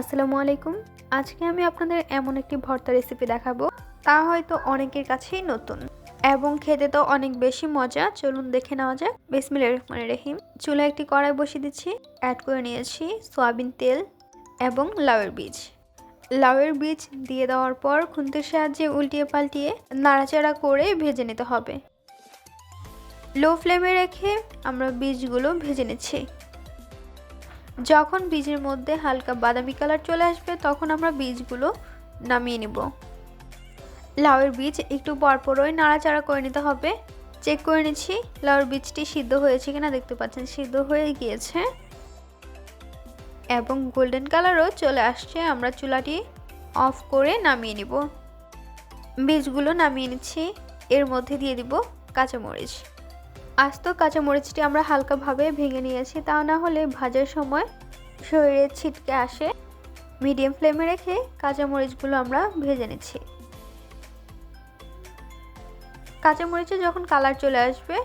আসসালামু আলাইকুম। আজকে আমি আপনাদের এমন একটি ভর্তা রেসিপি দেখাবো। তা হয়তো অনেকের কাছেই নতুন এবং খেতে তো অনেক বেশি মজা। চলুন দেখে নেওয়া যাক। বিসমিল্লাহির রহমানির রহিম। চুলায় একটি কড়াই বসিয়ে দিচ্ছি। অ্যাড করে নিয়েছি সয়াবিন তেল এবং লাউয়ের বীজ। লাউয়ের বীজ দিয়ে দেওয়ার পর খুন্তির সাহায্যে উল্টিয়ে পাল্টিয়ে নাড়াচাড়া করে ভেজে নিতে হবে। লো ফ্লেমে রেখে আমরা বীজগুলো ভেজে নিচ্ছি। যখন বীজের মধ্যে হালকা বাদামি কালার চলে আসবে, তখন আমরা বীজগুলো নামিয়ে নিব। লাউয়ের বীজ একটু পরপরই নাড়াচাড়া করে নিতে হবে। চেক করে নিচ্ছি, লাউয়ের বীজটি সিদ্ধ হয়েছে কিনা দেখতে পাচ্ছেন, সিদ্ধ হয়ে গিয়েছে। এবং গোল্ডেন কালারও চলে আসছে, আমরা চুলাটি অফ করে নামিয়ে নিব। বীজগুলো নামিয়ে নিচ্ছি, এর মধ্যে দিয়ে দিব কাঁচামরিচ। আস্ত কাঁচামরিচটি আমরা হালকাভাবে ভেঙে নিয়েছি। তা না হলে ভাজার সময় শরীরে ছিটকে আসে। মিডিয়াম ফ্লেমে রেখে কাঁচামরিচগুলো আমরা ভেজে নিচ্ছি। কাঁচা কাঁচামরিচে যখন কালার চলে আসবে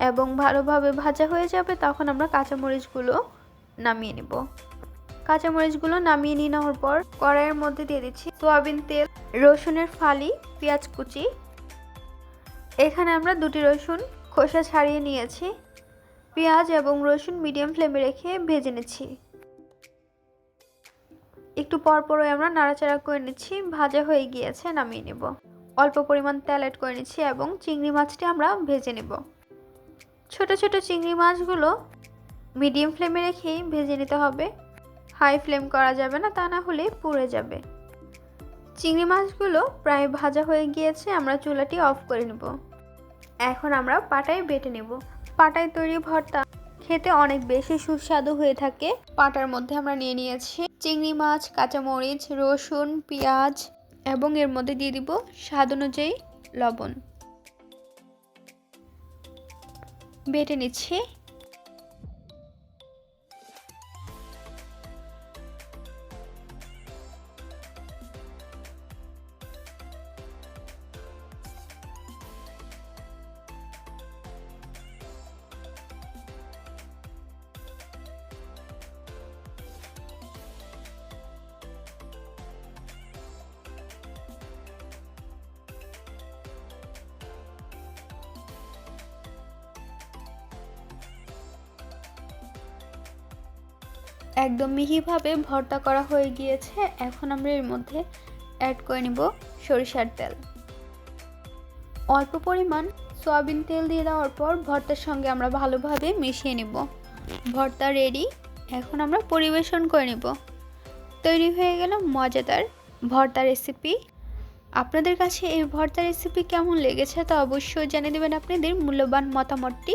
এবং ভালোভাবে ভাজা হয়ে যাবে, তখন আমরা কাঁচামরিচগুলো নামিয়ে নিব। কাঁচামরিচগুলো নামিয়ে নিয়ে নেওয়ার পর কড়াইয়ের মধ্যে দিয়ে দিচ্ছি সোয়াবিন তেল, রসুনের ফালি, পেঁয়াজ কুচি। এখানে আমরা দুটি রসুন খোসা ছাড়িয়ে নিয়েছি, পেঁয়াজ এবং রসুন মিডিয়াম ফ্লেমে রেখে ভেজে নিচ্ছি। একটু পর পরই আমরা নাড়াচাড়া করে নিচ্ছি, ভাজা হয়ে গিয়েছে, নামিয়ে নেব। অল্প পরিমাণ তেল অ্যাড করে নিচ্ছি এবং চিংড়ি মাছটি আমরা ভেজে নেব। ছোট ছোট চিংড়ি মাছগুলো মিডিয়াম ফ্লেমে রেখেই ভেজে নিতে হবে। হাই ফ্লেম করা যাবে না, তা না হলে পুড়ে যাবে। চিংড়ি মাছগুলো প্রায় ভাজা হয়ে গিয়েছে, আমরা চুলাটি অফ করে নেব। এখন আমরা পাটায় বেটে নেব। পাটায় তৈরি ভর্তা খেতে অনেক বেশি সুস্বাদু হয়ে থাকে। পাটার মধ্যে আমরা নিয়ে নিয়েছি চিংড়ি মাছ, কাঁচামরিচ, রসুন, পেঁয়াজ এবং এর মধ্যে দিয়ে দিব স্বাদ অনুযায়ী লবণ। বেটে নিচ্ছি একদম মিহিভাবে ভর্তা করা হয়ে গিয়েছে। এখন আমরা এর মধ্যে অ্যাড করে নিব সরিষার তেল। অল্প পরিমাণ সয়াবিন তেল দিয়ে দেওয়ার পর ভর্তার সঙ্গে আমরা ভালোভাবে মিশিয়ে নেব। ভর্তা রেডি এখন আমরা পরিবেশন করে নেব। তৈরি হয়ে গেল মজাদার ভর্তা রেসিপি আপনাদের কাছে এই ভর্তা রেসিপি কেমন লেগেছে তা অবশ্যই জানিয়ে দেবেন। আপনাদের মূল্যবান মতামতটি